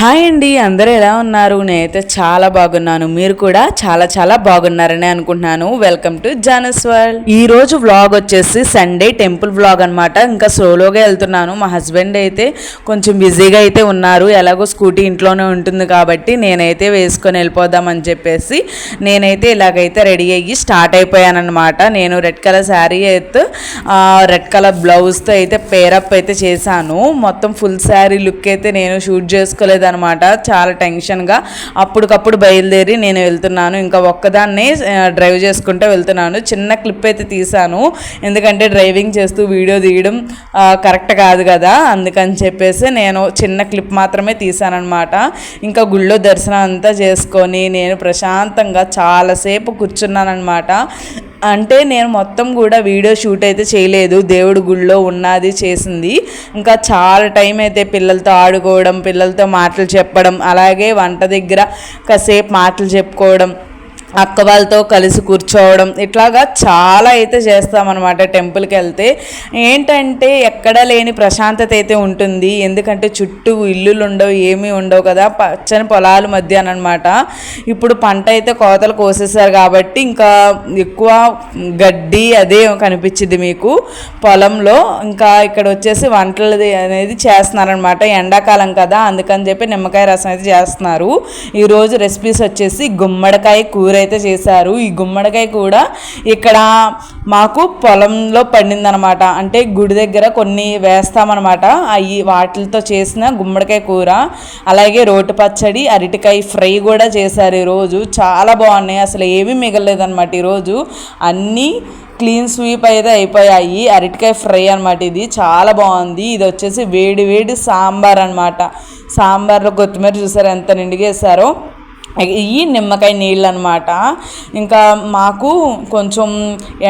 Hi అండి అందరూ ఎలా ఉన్నారు? నేనైతే చాలా బాగున్నాను. మీరు కూడా చాలా చాలా బాగున్నారని అనుకుంటున్నాను. వెల్కమ్ టు జానస్ వరల్డ్ ఈ రోజు వ్లాగ్ వచ్చేసి సండే టెంపుల్ వ్లాగ్ అనమాట ఇంకా సోలోగా వెళ్తున్నాను. మా హస్బెండ్ అయితే కొంచెం బిజీగా అయితే ఉన్నారు. ఎలాగో స్కూటీ ఇంట్లోనే ఉంటుంది కాబట్టి నేనైతే వేసుకొని వెళ్ళిపోదామని చెప్పేసి నేనైతే ఇలాగైతే రెడీ అయ్యి స్టార్ట్ అయిపోయాను అనమాట నేను రెడ్ కలర్ శారీ అయితే రెడ్ కలర్ బ్లౌజ్తో అయితే పేరప్ అయితే చేశాను. మొత్తం ఫుల్ శారీ లుక్ అయితే నేను షూట్ చేసుకోలేదు అనమాట చాలా టెన్షన్గా అప్పటికప్పుడు బయలుదేరి నేను వెళ్తున్నాను. ఇంకా ఒక్కదాన్నే డ్రైవ్ చేసుకుంటూ వెళ్తున్నాను. చిన్న క్లిప్ అయితే తీసాను ఎందుకంటే డ్రైవింగ్ చేస్తూ వీడియో తీయడం కరెక్ట్ కాదు కదా. అందుకని చెప్పేసి నేను చిన్న క్లిప్ మాత్రమే తీసానమాట ఇంకా గుళ్ళో దర్శనం అంతా చేసుకొని నేను ప్రశాంతంగా చాలాసేపు కూర్చున్నానమాట అంటే నేను మొత్తం కూడా వీడియో షూట్ అయితే చేయలేదు. దేవుడు గుళ్ళో ఉన్నది చేసింది. ఇంకా చాలా టైం అయితే పిల్లలతో ఆడుకోవడం పిల్లలతో మాటలు చెప్పడం అలాగే వంట దగ్గర కాసేపు మాటలు చెప్పుకోవడం అక్క వాళ్ళతో కలిసి కూర్చోవడం ఇట్లాగా చాలా అయితే చేస్తామన్నమాట టెంపుల్కి వెళ్తే. ఏంటంటే ఎక్కడ లేని ప్రశాంతత అయితే ఉంటుంది. ఎందుకంటే చుట్టూ ఇల్లులు ఉండవు ఏమీ ఉండవు కదా. పచ్చని పొలాల మధ్య అనమాట ఇప్పుడు పంట అయితే కోతలు కోసేసారు కాబట్టి ఇంకా ఎక్కువ గడ్డి అదే కనిపించింది మీకు. పొలంలో ఇంకా ఇక్కడ వచ్చేసి వంటలు అనేది చేస్తున్నారనమాట ఎండాకాలం కదా అందుకని చెప్పి నిమ్మకాయ రసం అయితే చేస్తున్నారు. ఈరోజు రెసిపీస్ వచ్చేసి గుమ్మడికాయ కూర అయితే చేశారు. ఈ గుమ్మడికాయ కూడా ఇక్కడ మాకు పొలంలో పండిందనమాట అంటే గుడి దగ్గర కొన్ని వేస్తామన్నమాట. అవి వాటితో చేసిన గుమ్మడికాయ కూర అలాగే రోటి పచ్చడి అరటికాయ ఫ్రై కూడా చేశారు ఈరోజు. చాలా బాగున్నాయి. అసలు ఏమీ మిగలలేదన్నమాట ఈరోజు. అన్నీ క్లీన్ స్వీప్ అయితే అయిపోయాయి. అరటికాయ ఫ్రై అనమాట ఇది. చాలా బాగుంది. ఇది వచ్చేసి వేడి వేడి సాంబార్ అనమాట సాంబార్లో కొత్తిమీర చూసారు? ఎంత నిండుగా వేసారో ఈ నిమ్మకాయ నీళ్ళు అనమాట ఇంకా మాకు కొంచెం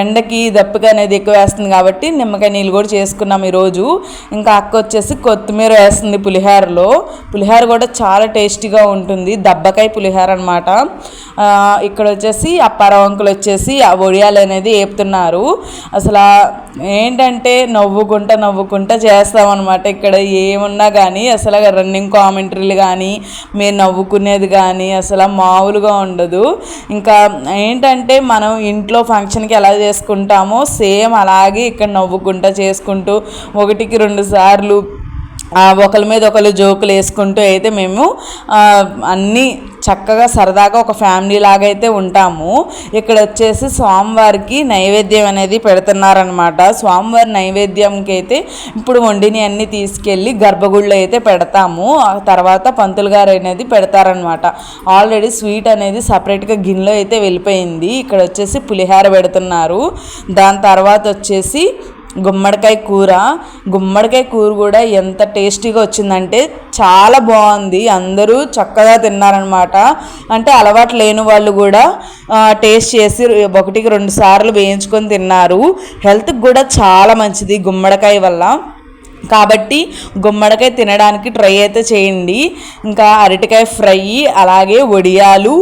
ఎండకి దప్పిక అనేది ఎక్కువ వేస్తుంది కాబట్టి నిమ్మకాయ నీళ్ళు కూడా చేసుకున్నాం ఈరోజు. ఇంకా అక్క వచ్చేసి కొత్తిమీర వేస్తుంది పులిహోరలో. పులిహోర కూడా చాలా టేస్టీగా ఉంటుంది. దబ్బకాయ పులిహోర అనమాట. ఇక్కడ వచ్చేసి అప్పారావు అంకులు వచ్చేసి ఆ ఒడియాలు అనేది వేపుతున్నారు అసలు ఏంటంటే నవ్వుకుంటా నవ్వుకుంటా చేస్తామన్నమాట ఇక్కడ ఏమున్నా కానీ అసలు రన్నింగ్ కామెంటరీలు కానీ మీరు నవ్వుకునేది కానీ అసలు అసలు మామూలుగా ఉండదు. ఇంకా ఏంటంటే మనం ఇంట్లో ఫంక్షన్కి ఎలా చేసుకుంటామో సేమ్ అలాగే ఇక్కడ నవ్వుకుంటా చేసుకుంటూ ఒకటికి రెండు సార్లు ఒకరి మీద ఒకరు జోకులు వేసుకుంటూ అయితే మేము అన్నీ చక్కగా సరదాగా ఒక ఫ్యామిలీ లాగా అయితే ఉంటాము. ఇక్కడ వచ్చేసి స్వామివారికి నైవేద్యం అనేది పెడుతున్నారనమాట స్వామివారి నైవేద్యంకి అయితే ఇప్పుడు వండిని అన్ని తీసుకెళ్ళి గర్భగుడిలో అయితే పెడతాము. ఆ తర్వాత పంతులు గారు అనేది పెడతారనమాట ఆల్రెడీ స్వీట్ అనేది సపరేట్గా గిన్నెలో అయితే వెళ్ళిపోయింది. ఇక్కడ వచ్చేసి పులిహార పెడుతున్నారు. దాని తర్వాత వచ్చేసి గుమ్మడికాయ కూర. గుమ్మడికాయ కూర కూడా ఎంత టేస్టీగా వచ్చిందంటే చాలా బాగుంది. అందరూ చక్కగా తిన్నారనమాట అంటే అలవాటు లేని వాళ్ళు కూడా టేస్ట్ చేసి ఒకటికి రెండు సార్లు వేయించుకొని తిన్నారు. హెల్త్కి కూడా చాలా మంచిది గుమ్మడికాయ వల్ల. కాబట్టి గుమ్మడికాయ తినడానికి ట్రై అయితే చేయండి. ఇంకా అరటికాయ ఫ్రై అలాగే వడియాలు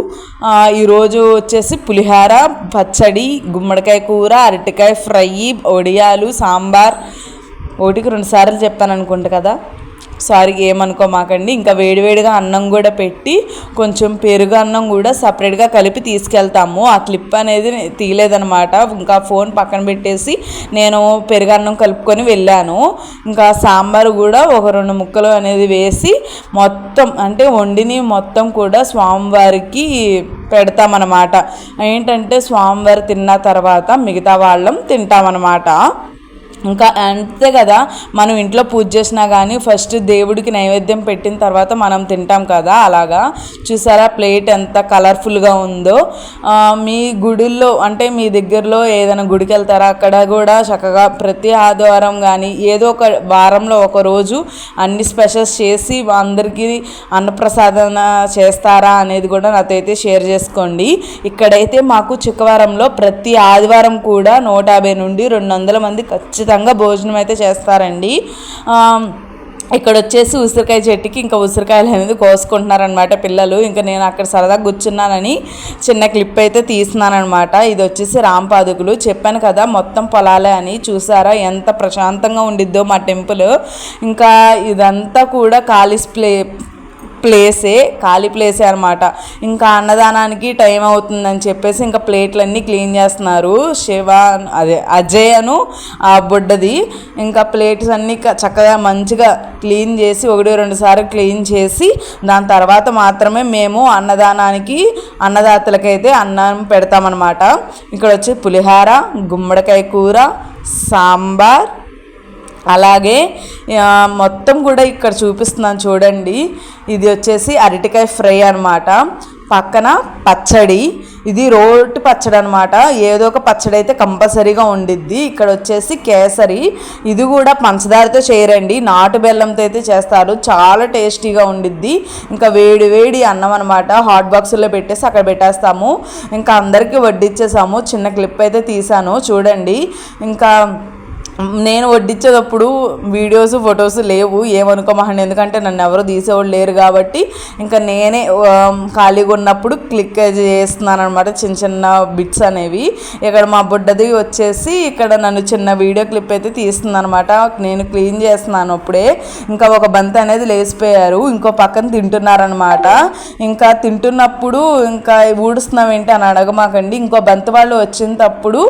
ఈరోజు వచ్చేసి పులిహార పచ్చడి గుమ్మడికాయ కూర అరటికాయ ఫ్రై వడియాలు సాంబార్. ఒకటికి రెండు సార్లు చెప్పాను అనుకుంటా కదా? సారీ ఏమనుకోమాకండి. ఇంకా వేడివేడిగా అన్నం కూడా పెట్టి కొంచెం పెరుగు అన్నం కూడా సపరేట్గా కలిపి తీసుకెళ్తాము. ఆ క్లిప్ అనేది తీయలేదనమాట ఇంకా ఫోన్ పక్కన పెట్టేసి నేను పెరుగు అన్నం కలుపుకొని వెళ్ళాను. ఇంకా సాంబార్ కూడా ఒక రెండు ముక్కలు అనేది వేసి మొత్తం అంటే వండిని మొత్తం కూడా స్వామివారికి పెడతామన్నమాట. ఏంటంటే స్వామివారి తిన్న తర్వాత మిగతా వాళ్ళం తింటామన్నమాట. ఇంకా అంతే కదా మనం ఇంట్లో పూజ చేసినా కానీ ఫస్ట్ దేవుడికి నైవేద్యం పెట్టిన తర్వాత మనం తింటాం కదా అలాగా? చూసారా ప్లేట్ ఎంత కలర్ఫుల్గా ఉందో? మీ గుడిల్లో అంటే మీ దగ్గరలో ఏదైనా గుడికి వెళ్తారా? అక్కడ కూడా చక్కగా ప్రతి ఆదివారం కానీ ఏదో ఒక వారంలో ఒక రోజు అన్ని స్పెషల్స్ చేసి అందరికీ అన్నప్రసాదన చేస్తారా అనేది కూడా నాతో అయితే షేర్ చేసుకోండి. ఇక్కడైతే మాకు చిక్కవారంలో ప్రతి ఆదివారం కూడా నూట యాభై నుండి రెండు వందల మంది ఖచ్చితంగా ఖచ్చితంగా భోజనం అయితే చేస్తారండి. ఇక్కడ వచ్చేసి ఉసిరికాయ చెట్టుకి ఇంకా ఉసిరికాయలు అనేది కోసుకుంటున్నారనమాట పిల్లలు. ఇంకా నేను అక్కడ సరదా కూర్చున్నానని చిన్న క్లిప్ అయితే తీస్తున్నానమాట ఇది వచ్చేసి రాంపాదుకులు చెప్పాను కదా మొత్తం పొలాలే అని. చూసారా ఎంత ప్రశాంతంగా ఉండిద్దో మా టెంపుల్. ఇంకా ఇదంతా కూడా ఖాళీ ప్లే ప్లేసే ఖాళీ ప్లేసే అనమాట ఇంకా అన్నదానానికి టైం అవుతుందని చెప్పేసి ఇంకా ప్లేట్లన్నీ క్లీన్ చేస్తున్నారు. శివ అదే అజయ్ అను ఆ బుడ్డది. ఇంకా ప్లేట్స్ అన్నీ చక్కగా మంచిగా క్లీన్ చేసి ఒకటి రెండు సార్లు క్లీన్ చేసి దాని తర్వాత మాత్రమే మేము అన్నదానానికి అన్నదాతలకైతే అన్నం పెడతామన్నమాట. ఇక్కడ వచ్చి పులిహార గుమ్మడికాయ కూర సాంబార్ అలాగే మొత్తం కూడా ఇక్కడ చూపిస్తున్నాను చూడండి. ఇది వచ్చేసి అరటికాయ ఫ్రై అనమాట పక్కన పచ్చడి. ఇది రోటి పచ్చడి అనమాట ఏదో ఒక పచ్చడి అయితే కంపల్సరీగా ఉండిద్ది. ఇక్కడ వచ్చేసి కేసరి. ఇది కూడా పంచదారతో చేయరండి. నాటు బెల్లంతో అయితే చేస్తారు. చాలా టేస్టీగా ఉండిద్ది. ఇంకా వేడి వేడి అన్నం అనమాట హాట్ బాక్సుల్లో పెట్టేసి అక్కడ పెట్టేస్తాము. ఇంకా అందరికీ వడ్డిచ్చేసాము. చిన్న క్లిప్ అయితే తీసాను చూడండి. ఇంకా నేను వడ్డించేటప్పుడు వీడియోస్ ఫొటోస్ లేవు. ఏమనుకోమహండి ఎందుకంటే నన్ను ఎవరు తీసేవాళ్ళు లేరు కాబట్టి ఇంకా నేనే ఖాళీగా ఉన్నప్పుడు క్లిక్ చేస్తున్నాను అనమాట చిన్న చిన్న బిట్స్ అనేవి. ఇక్కడ మా బుడ్డది వచ్చేసి ఇక్కడ నన్ను చిన్న వీడియో క్లిప్ అయితే తీస్తుంది అనమాట నేను క్లీన్ చేస్తున్నాను అప్పుడే. ఇంకా ఒక బంతి అనేది లేచిపోయారు. ఇంకో పక్కన తింటున్నారనమాట ఇంకా తింటున్నప్పుడు ఇంకా ఊడుస్తున్నాం ఏంటి అని అడగమాకండి. ఇంకో బంతి వాళ్ళు వచ్చినప్పుడు తప్పుడు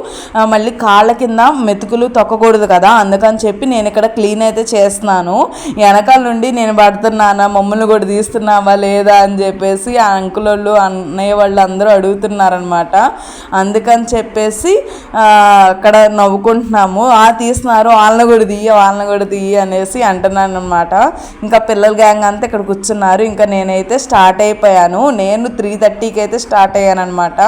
మళ్ళీ కాళ్ళ కింద మెతుకులు తొక్కకూడదు కదా? అందుకని చెప్పి నేను ఇక్కడ క్లీన్ అయితే చేస్తున్నాను. వెనకాల నుండి నేను పడుతున్నానా? మమ్మల్ని కూడా తీస్తున్నావా లేదా? అని చెప్పేసి ఆ అంకుల్ వాళ్ళు అన్నయ్య వాళ్ళు అందరూ అడుగుతున్నారనమాట అందుకని చెప్పేసి అక్కడ నవ్వుకుంటున్నాము. ఆ తీస్తున్నారు. వాళ్ళని కూడా తీయ వాళ్ళని కూడా తీయ అనేసి అంటున్నాను అనమాట ఇంకా పిల్లల గ్యాంగ్ అంతా ఇక్కడ కూర్చున్నారు. ఇంకా నేనైతే స్టార్ట్ అయిపోయాను. నేను త్రీ థర్టీకి అయితే స్టార్ట్ అయ్యాను అనమాట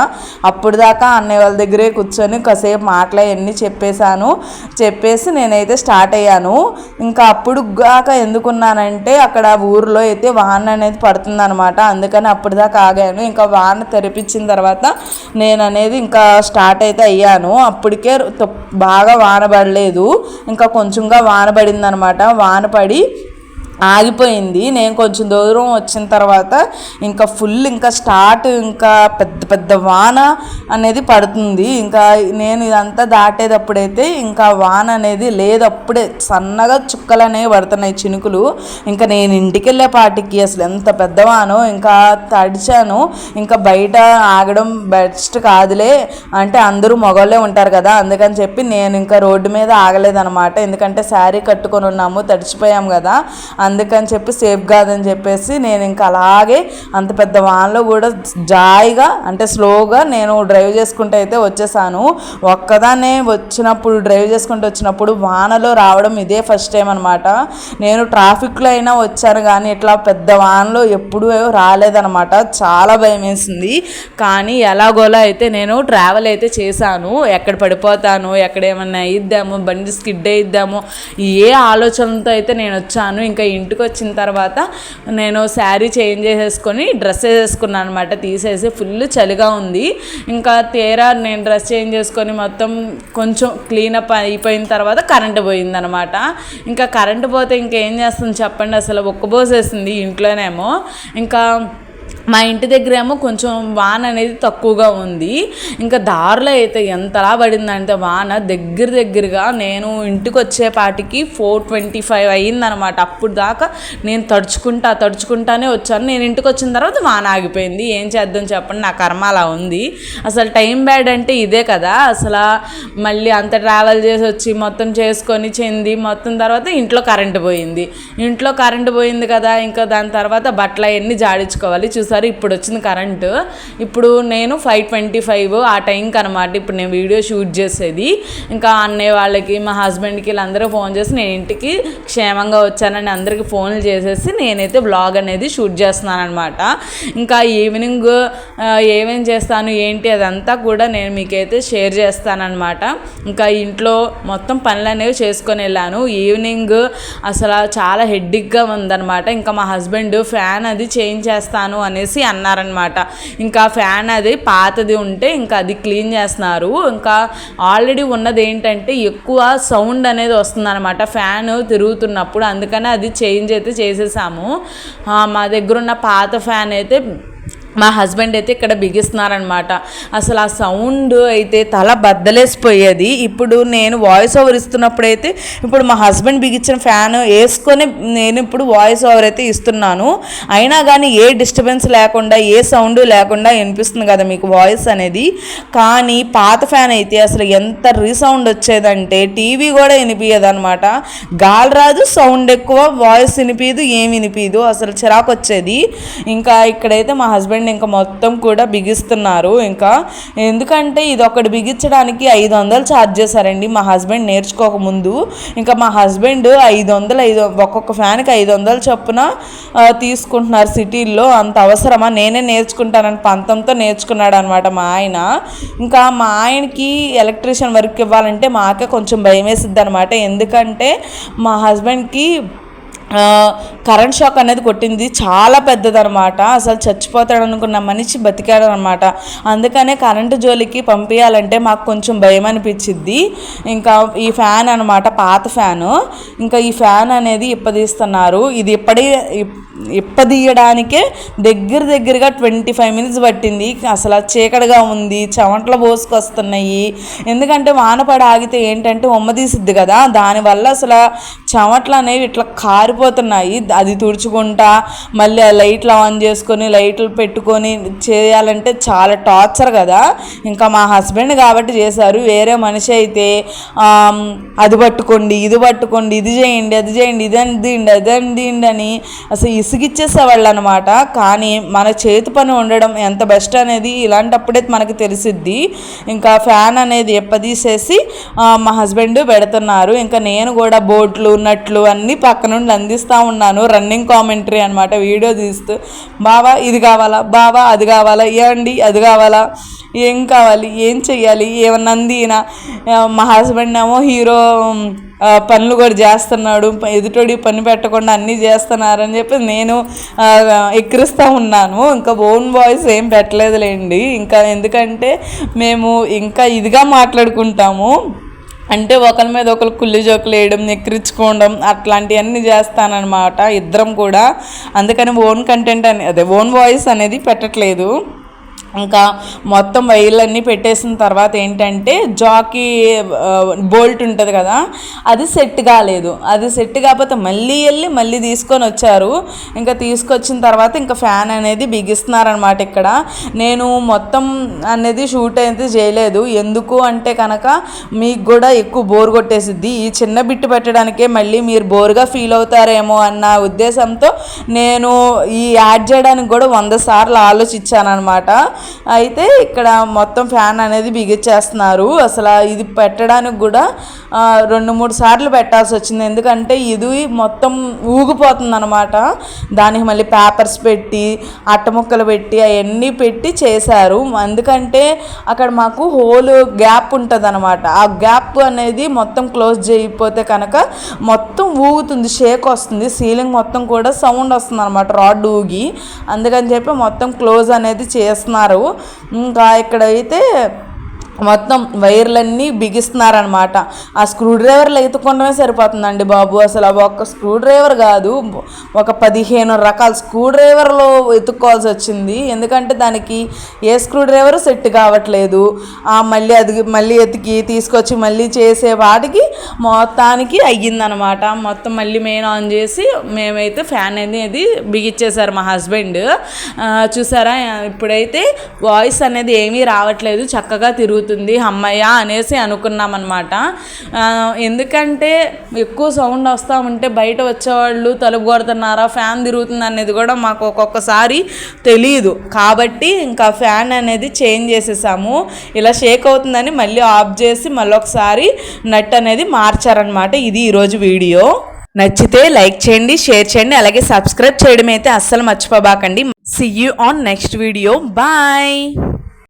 అప్పుడు దాకా అన్నయ్య వాళ్ళ దగ్గరే కూర్చొని కాసేపు మాటలు అవన్నీ చెప్పేశాను. చెప్పేసి నేనైతే స్టార్ట్ అయ్యాను. ఇంకా అప్పుడు గాక ఎందుకున్నానంటే అక్కడ ఊర్లో అయితే వాన అనేది పడుతుంది అనమాట అందుకని అప్పుడు దాకా ఆగాను. ఇంకా వాన తెరిపించిన తర్వాత నేను అనేది ఇంకా స్టార్ట్ అయితే అయ్యాను. అప్పటికే తొ- బాగా వాన పడలేదు. ఇంకా కొంచెంగా వాన పడింది అనమాట వాన పడి ఆగిపోయింది. నేను కొంచెం దూరం వచ్చిన తర్వాత ఇంకా ఫుల్ ఇంకా స్టార్ట్ ఇంకా పెద్ద పెద్ద వాన అనేది పడుతుంది. ఇంకా నేను ఇదంతా దాటేటప్పుడైతే ఇంకా వాన అనేది లేదు అప్పుడే సన్నగా చుక్కలు అనేవి పడుతున్నాయి చినుకులు. ఇంకా నేను ఇంటికి వెళ్ళే పాటికి అసలు ఎంత పెద్ద వానో ఇంకా తడిచాను. ఇంకా బయట ఆగడం బెస్ట్ కాదులే. అంటే అందరూ మగవాళ్ళే ఉంటారు కదా అందుకని చెప్పి నేను ఇంకా రోడ్డు మీద ఆగలేదనమాట ఎందుకంటే శారీ కట్టుకొని ఉన్నాము తడిచిపోయాం కదా. అందుకని చెప్పి సేఫ్ కాదని చెప్పేసి నేను ఇంకా అలాగే అంత పెద్ద వాన్లో కూడా జాయిగా అంటే స్లోగా నేను డ్రైవ్ చేసుకుంటూ అయితే వచ్చేసాను. ఒక్కదాన్నే వచ్చినప్పుడు డ్రైవ్ చేసుకుంటూ వచ్చినప్పుడు వానలో రావడం ఇదే ఫస్ట్ టైం అనమాట నేను ట్రాఫిక్లో అయినా వచ్చాను కానీ ఇట్లా పెద్ద వానలో ఎప్పుడూ రాలేదనమాట చాలా భయం వేసింది. కానీ ఎలాగోలా అయితే నేను ట్రావెల్ అయితే చేశాను. ఎక్కడ పడిపోతాను ఎక్కడ ఏమన్నా అయిద్దాము బండి స్కిడ్ అయిద్దాము ఏ ఆలోచనతో అయితే నేను వచ్చాను ఇంకా ఇంటికి వచ్చిన తర్వాత నేను శారీ చేంజ్ చేసేసుకొని డ్రెస్ వేసేసుకున్నాను అనమాట తీసేసి ఫుల్ చలిగా ఉంది. ఇంకా తీరా నేను డ్రెస్ చేంజ్ చేసుకొని మొత్తం కొంచెం క్లీనప్ అయిపోయిన తర్వాత కరెంటు పోయిందనమాట ఇంకా కరెంటు పోతే ఇంకేం చేస్తుంది చెప్పండి? అసలు ఒక్కబోసేసింది ఇంట్లోనేమో. ఇంకా మా ఇంటి దగ్గర ఏమో కొంచెం వాన అనేది తక్కువగా ఉంది. ఇంకా దారిలో అయితే ఎంతలా పడిందంటే వాన దగ్గర దగ్గరగా నేను ఇంటికి వచ్చేపాటికి ఫోర్ ట్వంటీ ఫైవ్ అయ్యిందనమాట. అప్పుడు దాకా నేను తడుచుకుంటా తడుచుకుంటానే వచ్చాను. నేను ఇంటికి వచ్చిన తర్వాత వాన ఆగిపోయింది. ఏం చేద్దాం చెప్పండి నా కర్మ అలా ఉంది. అసలు టైం బ్యాడ్ అంటే ఇదే కదా. అసలు మళ్ళీ అంత ట్రావెల్ చేసి వచ్చి మొత్తం చేసుకొని చెంది మొత్తం తర్వాత ఇంట్లో కరెంటు పోయింది. ఇంట్లో కరెంటు పోయింది కదా. ఇంకా దాని తర్వాత బట్టలు అవన్నీ జాడించుకోవాలి. చూసారు? ఇప్పుడు వచ్చింది కరెంటు ఇప్పుడు నేను ఫైవ్ ట్వంటీ ఫైవ్ ఆ టైంకి అనమాట ఇప్పుడు నేను వీడియో షూట్ చేసేది. ఇంకా అన్నయ్య వాళ్ళకి మా హస్బెండ్కి వీళ్ళందరూ ఫోన్ చేసి నేను ఇంటికి క్షేమంగా వచ్చానని అందరికీ ఫోన్లు చేసేసి నేనైతే బ్లాగ్ అనేది షూట్ చేస్తున్నాను అనమాట ఇంకా ఈవినింగ్ ఏమేం చేస్తాను ఏంటి అదంతా కూడా నేను మీకైతే షేర్ చేస్తానన్నమాట. ఇంకా ఇంట్లో మొత్తం పనులు అనేవి చేసుకొని వెళ్ళాను. ఈవినింగ్ అసలు చాలా హెడ్డిక్గా ఉందన్నమాట. ఇంకా మా హస్బెండ్ ఫ్యాన్ అది చేంజ్ చేస్తాను అనేసి అన్నారనమాట ఇంకా ఫ్యాన్ అది పాతది ఉంటే ఇంకా అది క్లీన్ చేస్తున్నారు. ఇంకా ఆల్రెడీ ఉన్నది ఏంటంటే ఎక్కువ సౌండ్ అనేది వస్తుందన్నమాట. ఫ్యాన్ తిరుగుతున్నప్పుడు అందుకనే అది చేంజ్ అయితే చేసేసాము. మా దగ్గర ఉన్న పాత ఫ్యాన్ అయితే మా హస్బెండ్ అయితే ఇక్కడ బిగిస్తున్నారనమాట అసలు ఆ సౌండ్ అయితే తల బద్దలేసిపోయేది. ఇప్పుడు నేను వాయిస్ ఓవర్ ఇస్తున్నప్పుడు అయితే ఇప్పుడు మా హస్బెండ్ బిగించిన ఫ్యాన్ వేసుకొని నేను ఇప్పుడు వాయిస్ ఓవర్ అయితే ఇస్తున్నాను. అయినా కానీ ఏ డిస్టర్బెన్స్ లేకుండా ఏ సౌండ్ లేకుండా వినిపిస్తుంది కదా మీకు వాయిస్ అనేది. కానీ పాత ఫ్యాన్ అయితే అసలు ఎంత రీసౌండ్ వచ్చేదంటే టీవీ కూడా వినిపించదు అనమాట గాలి రాదు సౌండ్ ఎక్కువ వాయిస్ వినిపించదు ఏం వినిపించదు అసలు చిరాకు వచ్చేది ఇంకా ఇక్కడైతే మా హస్బెండ్ ఇంకా మొత్తం కూడా బిగిస్తున్నారు. ఇంకా ఎందుకంటే ఇది ఒకటి బిగించడానికి ఐదు వందలు ఛార్జ్ చేశారండి. మా హస్బెండ్ నేర్చుకోక ముందు. ఇంకా మా హస్బెండ్ ఐదు వందలు ఐదు ఒక్కొక్క ఫ్యాన్కి ఐదు వందలు చొప్పున తీసుకుంటున్నారు సిటీల్లో. అంత అవసరమా? నేనే నేర్చుకుంటానని పంతంతో నేర్చుకున్నాడు అనమాట మా ఆయన. ఇంకా మా ఆయనకి ఎలక్ట్రీషియన్ వర్క్ ఇవ్వాలంటే మాకే కొంచెం భయం వేసిద్ది అనమాట ఎందుకంటే మా హస్బెండ్కి కరెంట్ షాక్ అనేది కొట్టింది. చాలా పెద్దదనమాట. అసలు చచ్చిపోతాడు అనుకున్న మనిషి బతికాడు అనమాట అందుకనే కరెంటు జోలికి పంపించాలంటే మాకు కొంచెం భయం అనిపించింది ఇంకా ఈ ఫ్యాన్ అనమాట పాత ఫ్యాను. ఇంకా ఈ ఫ్యాన్ అనేది ఇప్పదీస్తున్నారు. ఇది ఇప్పటి ఇప్పదీయడానికే దగ్గర దగ్గరగా ట్వంటీ ఫైవ్ మినిట్స్ పట్టింది. అసలు చీకటిగా ఉంది చెమటలు పోసుకొస్తున్నాయి. ఎందుకంటే వాన పడి ఆగితే ఏంటంటే ఉమ్మదీసిద్ది కదా. దానివల్ల అసలు చెమట్లు అనేవి ఇట్లా కారిపోతున్నాయి అది తుడుచుకుంటా మళ్ళీ ఆ లైట్లు ఆన్ చేసుకొని లైట్లు పెట్టుకొని చేయాలంటే చాలా టార్చర్ కదా. ఇంకా మా హస్బెండ్ కాబట్టి చేశారు. వేరే మనిషి అయితే అది పట్టుకోండి ఇది పట్టుకోండి ఇది చేయండి అది చేయండి ఇది అందిండి అదని అందిండి అని అసలు ఇసుగిచ్చేసేవాళ్ళు అనమాట కానీ మన చేతి పని ఉండడం ఎంత బెస్ట్ అనేది ఇలాంటప్పుడే మనకు తెలిసిద్ది. ఇంకా ఫ్యాన్ అనేది ఎప్పదీసేసి మా హస్బెండ్ పెడుతున్నారు. ఇంకా నేను కూడా బోట్లు నట్లు అన్నీ పక్కనుండి అందిస్తూ ఉన్నాను. రన్నింగ్ కామెంటరీ అనమాట వీడియో తీస్తూ. బావా ఇది కావాలా? బావా అది కావాలా? ఏమండి అది కావాలా? ఏం కావాలి? ఏం చెయ్యాలి? ఏమన్నా అందినా ఆ, మా హస్బెండ్ ఏమో హీరో పనులు కూడా చేస్తున్నాడు. ఎదుటోడి పని పెట్టకుండా అన్నీ చేస్తున్నారని చెప్పి నేను ఎక్కిరిస్తూ ఉన్నాను. ఇంకా ఓన్ వాయిస్ ఏం పెట్టలేదులేండి. ఇంకా ఎందుకంటే మేము ఇంకా ఇదిగా మాట్లాడుకుంటాము. అంటే ఒకరి మీద ఒకరు కుళ్ళి జోకులు వేయడం ఎక్కిరించుకోవడం అట్లాంటివన్నీ చేస్తానన్నమాట ఇద్దరం కూడా. అందుకని ఓన్ కంటెంట్ అని అదే ఓన్ వాయిస్ అనేది పెట్టట్లేదు. ఇంకా మొత్తం వైర్లన్నీ పెట్టేసిన తర్వాత ఏంటంటే జాకీ బోల్ట్ ఉంటుంది కదా అది సెట్ కాలేదు. అది సెట్ కాకపోతే మళ్ళీ వెళ్ళి మళ్ళీ తీసుకొని వచ్చారు. ఇంకా తీసుకొచ్చిన తర్వాత ఇంకా ఫ్యాన్ అనేది బిగిస్తున్నారనమాట ఇక్కడ. నేను మొత్తం అనేది షూట్ అయితే చేయలేదు. ఎందుకు అంటే కనుక మీకు కూడా ఎక్కువ బోర్ కొట్టేసిద్ది. ఈ చిన్న బిట్టు పెట్టడానికే మళ్ళీ మీరు బోర్గా ఫీల్ అవుతారేమో అన్న ఉద్దేశంతో నేను ఈ యాడ్ చేయడానికి కూడా వంద సార్లు ఆలోచించాను అనమాట అయితే ఇక్కడ మొత్తం ఫ్యాన్ అనేది బిగించేస్తున్నారు అసలు ఇది పెట్టడానికి కూడా రెండు మూడు సార్లు పెట్టాల్సి వచ్చింది. ఎందుకంటే ఇది మొత్తం ఊగిపోతుంది అనమాట దానికి మళ్ళీ పేపర్స్ పెట్టి అట్టముక్కలు పెట్టి అవన్నీ పెట్టి చేశారు. ఎందుకంటే అక్కడ మాకు హోల్ గ్యాప్ ఉంటుంది అనమాట ఆ గ్యాప్ అనేది మొత్తం క్లోజ్ చేయకపోతే కనుక మొత్తం ఊగుతుంది షేక్ వస్తుంది. సీలింగ్ మొత్తం కూడా సౌండ్ వస్తుంది అనమాట రాడ్ ఊగి. అందుకని చెప్పి మొత్తం క్లోజ్ అనేది చేస్తున్నారు. ఇంకా ఇక్కడైతే మొత్తం వైర్లన్నీ బిగిస్తున్నారనమాట ఆ స్క్రూ డ్రైవర్లు ఎత్తుకోవడమే సరిపోతుందండి బాబు. అసలు అవి ఒక్క స్క్రూ డ్రైవర్ కాదు ఒక పదిహేను రకాల స్క్రూ డ్రైవర్లు ఎత్తుక్కోవాల్సి వచ్చింది. ఎందుకంటే దానికి ఏ స్క్రూ డ్రైవర్ సెట్ కావట్లేదు. ఆ మళ్ళీ అది మళ్ళీ ఎతికి తీసుకొచ్చి మళ్ళీ చేసే వాటికి మొత్తానికి అయ్యిందనమాట మొత్తం మళ్ళీ మెయిన్ ఆన్ చేసి మేమైతే ఫ్యాన్ అనేది బిగిచ్చేసారు మా హస్బెండ్ చూసారా? ఇప్పుడైతే వాయిస్ అనేది ఏమీ రావట్లేదు. చక్కగా తిరుగుతుంది అమ్మయ్య అనేసి అనుకున్నాం అనమాట ఎందుకంటే ఎక్కువ సౌండ్ వస్తూ ఉంటే బయట వచ్చేవాళ్ళు తలుపు కొడుతున్నారా ఫ్యాన్ తిరుగుతుంది అనేది కూడా మాకు ఒక్కొక్కసారి తెలియదు కాబట్టి ఇంకా ఫ్యాన్ అనేది చేంజ్ చేసేసాము. ఇలా షేక్ అవుతుందని మళ్ళీ ఆఫ్ చేసి మళ్ళీ ఒకసారి నట్ అనేది మార్చారనమాట ఇది ఈరోజు వీడియో. నచ్చితే లైక్ చేయండి షేర్ చేయండి అలాగే సబ్స్క్రైబ్ చేయడం అయితే అస్సలు మర్చిపోబాకండి. See you on next video bye